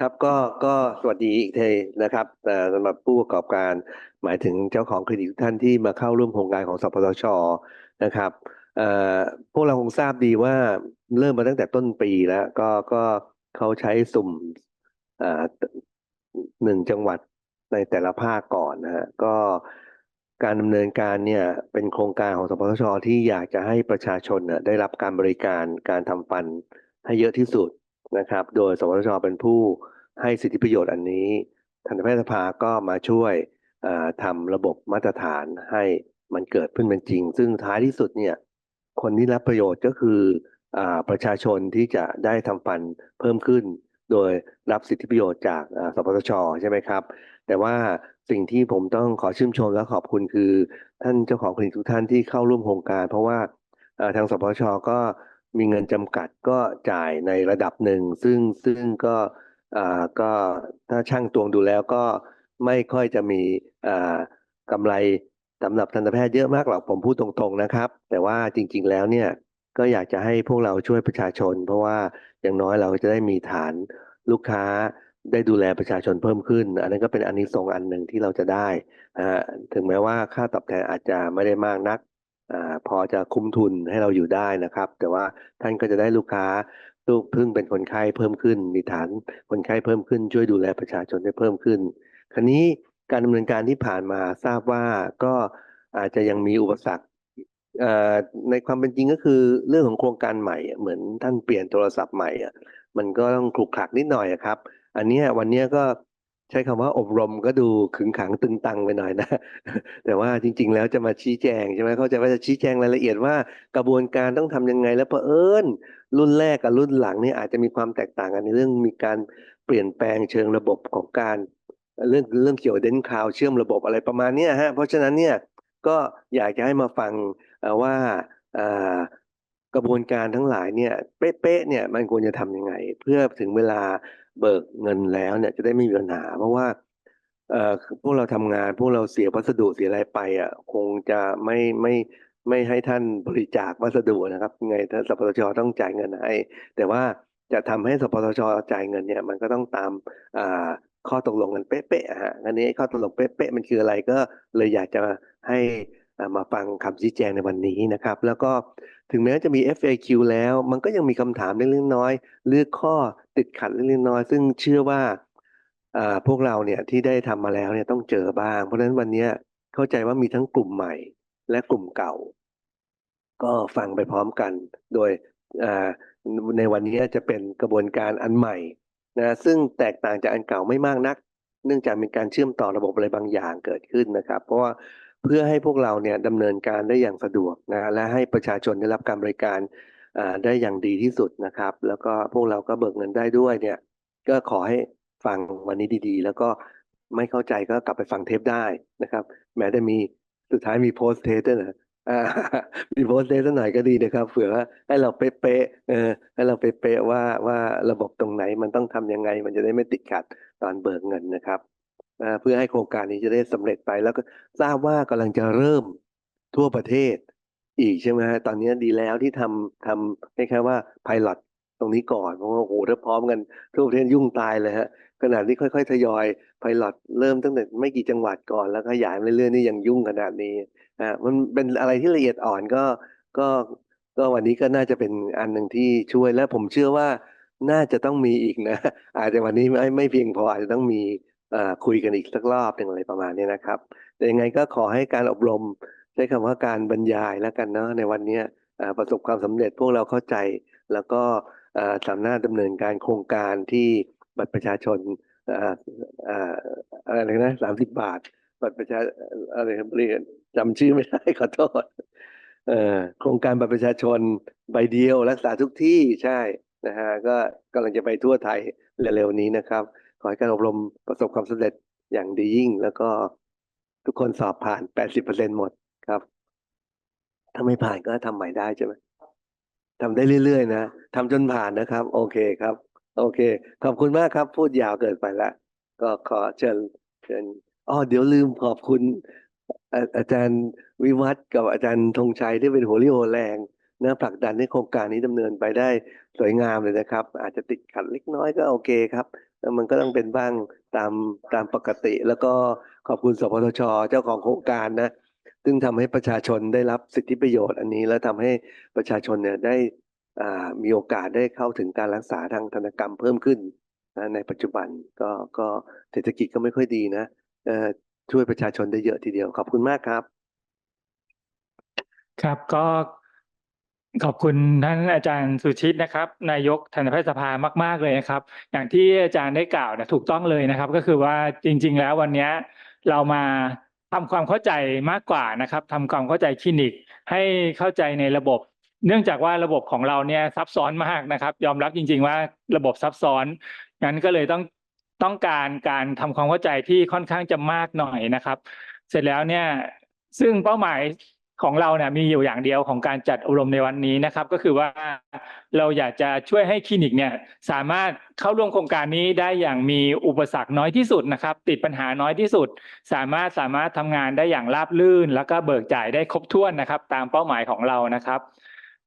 ครับก็ก็สวัสดีอีกทีนะครับสำหรับผู้ประกอบการหมายถึงเจ้าของเครดิตทุกท่านที่มาเข้าร่วมโครงการของสปสชนะครับพวกเราคงทราบดีว่าเริ่มมาตั้งแต่ต้นปีแล้วก็ก็เขาใช้สุ่มหนึ่งจังหวัดในแต่ละภาคก่อนนะฮะก็การดำเนินการเนี่ยเป็นโครงการของสปสชที่อยากจะให้ประชาชนได้รับการบริการการทำฟันให้เยอะที่สุด นะครับ โดยสวทชเป็นผู้ให้สิทธิประโยชน์อันนี้ทันตแพทยสภาก็มาช่วยทำระบบมาตรฐานให้มันเกิดขึ้นเป็นจริง ซึ่งท้ายที่สุดเนี่ยคนที่รับประโยชน์ก็คืออประชาชนที่จะได้ทำฟันเพิ่มขึ้น โดยรับสิทธิประโยชน์จากสปสชใช่ไหมครับ แต่ว่าสิ่งที่ผมต้องขอชื่นชมและขอบคุณคือ ท่านเจ้าของคลินิกทุกท่านที่เข้าร่วมโครงการ เพราะว่าทางสปสชก็ มีเงินจำกัดก็จ่ายในระดับหนึ่ง ซึ่งซึ่งก็อ่าก็ถ้าช่างตวงดูแล้วก็ไม่ค่อยจะมีอ่ากำไรสำหรับทันตแพทย์เยอะมากหรอกผมพูดตรงๆนะครับ แต่ว่าจริง ๆแล้วเนี่ยก็อยากจะให้พวกเราช่วยประชาชน เพราะว่าอย่างน้อยเราจะได้มีฐานลูกค้าได้ดูแลประชาชนเพิ่มขึ้น อันนั้นก็เป็นอันนี้ส่งส์อันหนึ่งที่เราจะได้นะฮะถึงแม้ว่าค่าตอบแทนอาจจะไม่ได้มากนัก อ่าพอจะคุ้มทุนให้เราอยู่ได้นะครับ แต่ว่าท่านก็จะได้ลูกค้าลูกพึ่งเป็นคนไข้เพิ่มขึ้น มีฐานคนไข้เพิ่มขึ้น ช่วยดูแลประชาชนได้เพิ่มขึ้น ครนี้การดำเนินการที่ผ่านมาทราบว่าก็อาจจะยังมีอุปสรรคเอ่อในความเป็นจริงก็คือเรื่องของโครงการใหม่ เหมือนท่านเปลี่ยนโทรศัพท์ใหม่อะมันก็ต้องขลุกขลักนิดหน่อยครับ อันนี้วันนี้ก็ ใช้คำว่าอบรมก็ดูขึงขังตึงตังไปหน่อยนะ แต่ว่าจริง ๆ แล้วจะมาชี้แจงใช่ไหมเขาใจว่าจะชี้แจงรายละเอียดว่ากระบวนการต้องทำยังไง แล้วเผอิญรุ่นแรกกับรุ่นหลังนี่อาจจะมีความแตกต่างกันในเรื่องมีการเปลี่ยนแปลงเชิงระบบของการเรื่องเรื่องเกี่ยวกับเดนคาวเชื่อมระบบอะไรประมาณนี้ฮะเพราะฉะนั้นเนี่ยก็อยากจะให้มาฟังว่ากระบวนการทั้งหลายเนี่ยเป๊ะๆเนี่ยมันควรจะทำยังไง เพื่อถึงเวลา เบิกเงินแล้วเนี่ยจะได้ไม่มีปัญหา เพราะว่าเอ่อพวกเราทำงานพวกเราเสียวัสดุเสียอะไรไปอะคงจะไม่ไม่ไม่ให้ท่านบริจาควัสดุนะครับ ไงท่านสปสชต้องจ่ายเงินให้แต่ว่าจะทำให้สปสชจ่ายเงินเนี่ย มันก็ต้องตามอ่าข้อตกลงกันเป๊ะๆอะฮะอันนี้ข้อตกลงเป๊ะๆมันคืออะไรก็เลยอยากจะให้ มาฟังคำชี้แจงในวันนี้นะครับ แล้วก็ถึงแม้จะมี FAQ แล้ว มันก็ยังมีคำถามเล็กๆน้อยเลือกข้อติดขัดเล็กๆน้อย ซึ่งเชื่อว่าพวกเราเนี่ยที่ได้ทำมาแล้วเนี่ยต้องเจอบ้าง เพราะฉะนั้นวันนี้เข้าใจว่ามีทั้งกลุ่มใหม่ และกลุ่มเก่า ก็ฟังไปพร้อมกัน โดยในวันนี้จะเป็นกระบวนการอันใหม่นะซึ่งแตกต่างจากอันเก่าไม่มากนัก เนื่องจากมีการเชื่อมต่อระบบอะไรบางอย่างเกิดขึ้นนะครับ เพราะว่า เพื่อให้พวกเราเนี่ยดำเนินการได้อย่างสะดวกนะและให้ประชาชนได้รับการบริการอ่าได้อย่างดีที่สุดนะครับ แล้วก็พวกเราก็เบิกเงินได้ด้วยเนี่ยก็ขอให้ฟังวันนี้ดีๆ แล้วก็ไม่เข้าใจก็กลับไปฟังเทปได้นะครับ แม้จะมีสุดท้ายมีโพสเทสด้วยนะอ่ามีโพสเทสหน่อยก็ดีนะครับเผื่อว่าให้เราเป๊ะๆเออให้เราเป๊ะๆว่าว่าระบบตรงไหนมันต้องทำยังไง มันจะได้ไม่ติดขัดตอนเบิกเงินนะครับ เพื่อให้โครงการนี้จะได้สำเร็จไปแล้วก็ทราบว่ากำลังจะเริ่มทั่วประเทศ อีกใช่ไหมฮะตอนนี้ดีแล้วที่ทำทำคล้ายๆว่าไพลอตตรงนี้ก่อนเพราะว่าโอ้โหถ้าพร้อมกันทั่วประเทศยุ่งตายเลยฮะขนาดที่ค่อยๆ ทยอยไพลอตเริ่มตั้งแต่ไม่กี่จังหวัดก่อนแล้วก็ขยายเรื่อยๆนี่ยังยุ่งขนาดนี้อ่ามันเป็นอะไรที่ละเอียดอ่อนก็ก็ก็วันนี้ก็น่าจะเป็นอันหนึ่งที่ช่วยและผมเชื่อว่าน่าจะต้องมีอีกนะ อาจจะวันนี้ไม่ไม่เพียงพออาจจะต้องมี คุยกันอีกสักรอบหนึ่งอะไรประมาณนี้นะครับแต่ยังไงก็ขอให้การอบรมใช้คำว่าการบรรยายแล้วกันเนาะในวันนี้ประสบความสำเร็จพวกเราเข้าใจ แล้วก็อ่าสามารถดำเนินการโครงการที่บัตรประชาชนอ่าอ่าอะไรนะสามสิบบาท บัตรประชาอะไรครับเรียนจำชื่อไม่ได้ขอโทษอ่อโครงการบัตรประชาชนใบเดียวรักษาทุกที่ใช่นะฮะก็กำลังจะไปทั่วไทยเร็วๆนี้นะครับ ให้การอบรมประสบความสำเร็จอย่างดียิ่ง แล้วก็ทุกคนสอบผ่าน 80%หมดครับ ถ้าไม่ผ่านก็ทำใหม่ได้ใช่ไหมทำได้เรื่อยๆนะทำจนผ่านนะครับ โอเคครับ โอเค ขอบคุณมากครับ พูดยาวเกินไปล้วก็ขอเชิญเชิญอ๋อเดี๋ยวลืมขอบคุณอาอาจารย์วิวัฒน์กับอาจารย์ธงชัยที่เป็นหัวเรี่ยวหัวแรงนะผลักดันให้โครงการนี้ดำเนินไปได้สวยงามเลยนะครับ อาจจะติดขัดเล็กน้อยก็โอเคครับ มันก็ต้องเป็นบ้างตามตามปกติ แล้วก็ขอบคุณสปทช เจ้าของโครงการนะซึ่งทำให้ประชาชนได้รับสิทธิประโยชน์อันนี้ แล้วทำให้ประชาชนเนี่ยได้อ่ามีโอกาสได้เข้าถึงการรักษาทางธนกรรมเพิ่มขึ้นนะในปัจจุบันก็ก็เศรษฐกิจก็ไม่ค่อยดีนะเออช่วยประชาชนได้เยอะทีเดียวขอบคุณมากครับ ครับก็ ขอบคุณท่านอาจารย์สุชิตนะครับ นายกทันตแพทยสภามาก ๆ เลยนะครับ อย่างที่อาจารย์ได้กล่าวนะถูกต้องเลยนะครับ ก็คือว่าจริง ๆ แล้ววันนี้เรามาทำความเข้าใจมากกว่านะครับทำความเข้าใจคลินิก ให้เข้าใจในระบบ เนื่องจากว่าระบบของเราเนี่ยซับซ้อนมากนะครับ ยอมรับจริง ๆ ว่าระบบซับซ้อนงั้นก็เลยต้องต้องการการทำความเข้าใจที่ค่อนข้างจะมากหน่อยนะครับ เสร็จแล้วเนี่ยซึ่งเป้าหมาย ของเราเนี่ยมีอยู่อย่างเดียวของการจัดอบรมในวันนี้นะครับ ก็คือว่าเราอยากจะช่วยให้คลินิกเนี่ยสามารถเข้าร่วมโครงการนี้ได้อย่างมีอุปสรรคน้อยที่สุดนะครับ ติดปัญหาน้อยที่สุด สามารถสามารถทำงานได้อย่างราบรื่น แล้วก็เบิกจ่ายได้ครบถ้วนนะครับ ตามเป้าหมายของเรานะครับ